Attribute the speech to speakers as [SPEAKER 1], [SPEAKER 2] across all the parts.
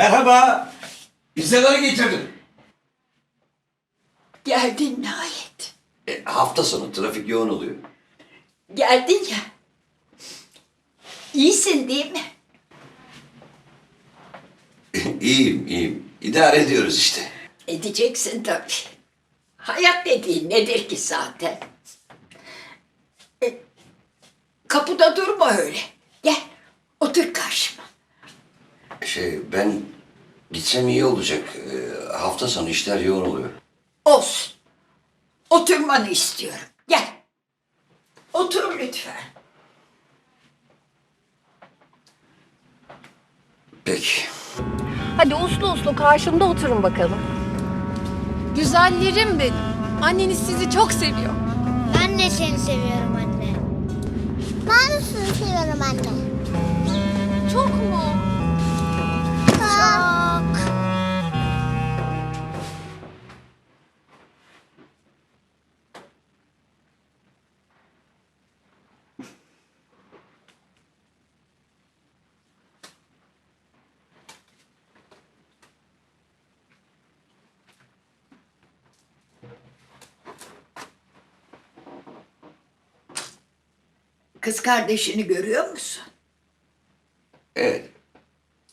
[SPEAKER 1] Merhaba. Pizzaları getirdim.
[SPEAKER 2] Geldin nihayet.
[SPEAKER 1] E, hafta sonu trafik yoğun oluyor.
[SPEAKER 2] Geldin ya. İyisin değil mi?
[SPEAKER 1] iyiyim, iyiyim. İdare ediyoruz işte.
[SPEAKER 2] Edeceksin tabii. Hayat dediğin nedir ki zaten? E, kapıda durma öyle. Gel.
[SPEAKER 1] Şey, ben gitsem iyi olacak. E, hafta sonu işler yoğun oluyor.
[SPEAKER 2] Olsun. Oturmanı istiyorum. Gel. Otur lütfen.
[SPEAKER 1] Peki.
[SPEAKER 3] Hadi uslu uslu karşımda oturun bakalım.
[SPEAKER 4] Güzellerim benim. Anneniz sizi çok seviyor.
[SPEAKER 5] Ben de seni seviyorum anne. Ben de seni seviyorum anne.
[SPEAKER 4] Çok mu?
[SPEAKER 2] Kız kardeşini görüyor musun?
[SPEAKER 1] Evet.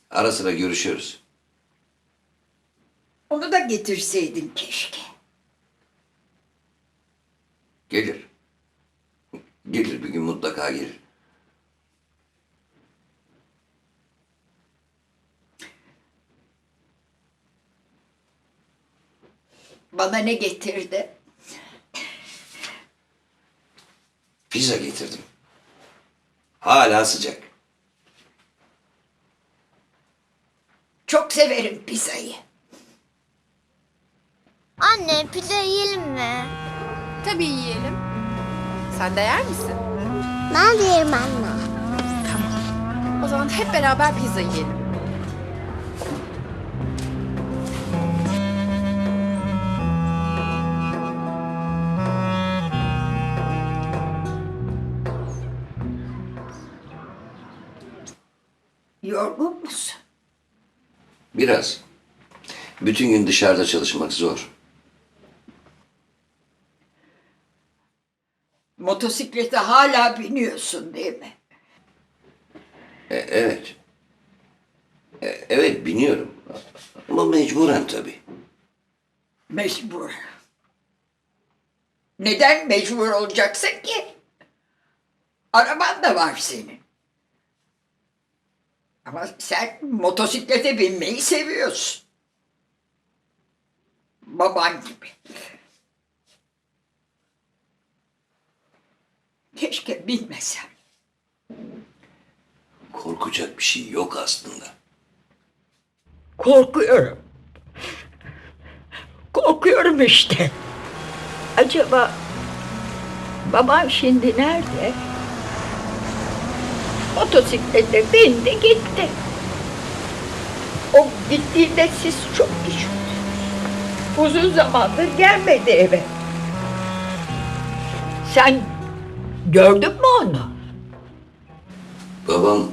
[SPEAKER 1] Ara sıra görüşüyoruz.
[SPEAKER 2] Onu da getirseydin keşke.
[SPEAKER 1] Gelir. Gelir bir gün mutlaka gelir.
[SPEAKER 2] Bana ne getirdi?
[SPEAKER 1] Pizza getirdim. Hala sıcak.
[SPEAKER 2] Çok severim pizzayı.
[SPEAKER 5] Anne pizza yiyelim mi?
[SPEAKER 4] Tabii yiyelim. Sen de yer misin?
[SPEAKER 5] Ben de yerim anne.
[SPEAKER 4] O zaman hep beraber pizza yiyelim.
[SPEAKER 2] Yorgun musun?
[SPEAKER 1] Biraz. Bütün gün dışarıda çalışmak zor.
[SPEAKER 2] Motosiklete hala biniyorsun değil mi?
[SPEAKER 1] E, evet. E, evet biniyorum. Ama mecburen tabii.
[SPEAKER 2] Mecbur. Neden mecbur olacaksın ki? Araban da var senin. Ama sen motosiklete binmeyi seviyorsun. Baban gibi. Keşke bilmesem.
[SPEAKER 1] Korkacak bir şey yok aslında.
[SPEAKER 2] Korkuyorum. Korkuyorum işte. Acaba baban şimdi nerede? Motosiklete bindi gitti. O gittiğinde siz çok düşüktünüz. Uzun zamandır gelmedi eve. Sen gördün mü onu?
[SPEAKER 1] Babam...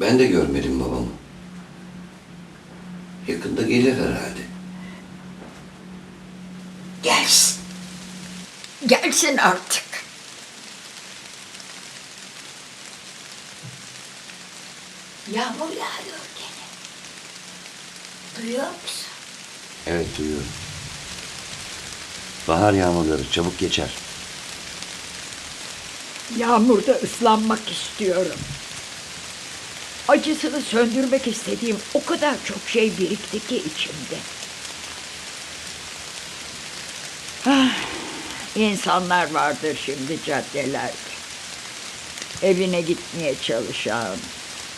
[SPEAKER 1] Ben de görmedim babamı. Yakında gelir herhalde.
[SPEAKER 2] Gelsin. Gelsin artık. Yağmur yağıyor gene. Duyuyor musun?
[SPEAKER 1] Evet duyuyorum. Bahar yağmurları çabuk geçer.
[SPEAKER 2] Yağmurda ıslanmak istiyorum. Acısını söndürmek istediğim o kadar çok şey birikti ki içimde. Ah, insanlar vardır şimdi caddelerde. Evine gitmeye çalışan,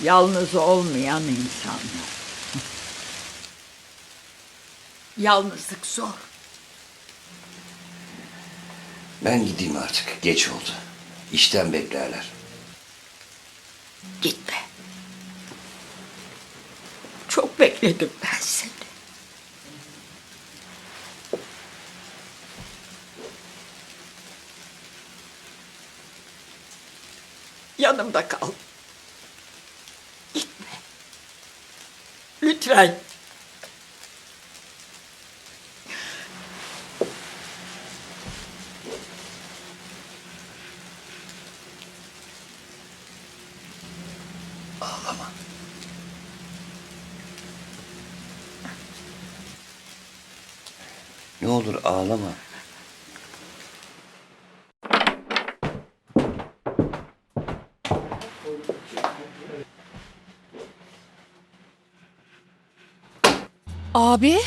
[SPEAKER 2] yalnız olmayan insanlar. Yalnızlık zor.
[SPEAKER 1] Ben gideyim artık. Geç oldu. İşten beklerler.
[SPEAKER 2] Gitme. Çok bekledim ben seni. Yanımda kal. Lütfen.
[SPEAKER 1] Ağlama. Ne olur ağlama.
[SPEAKER 4] Abi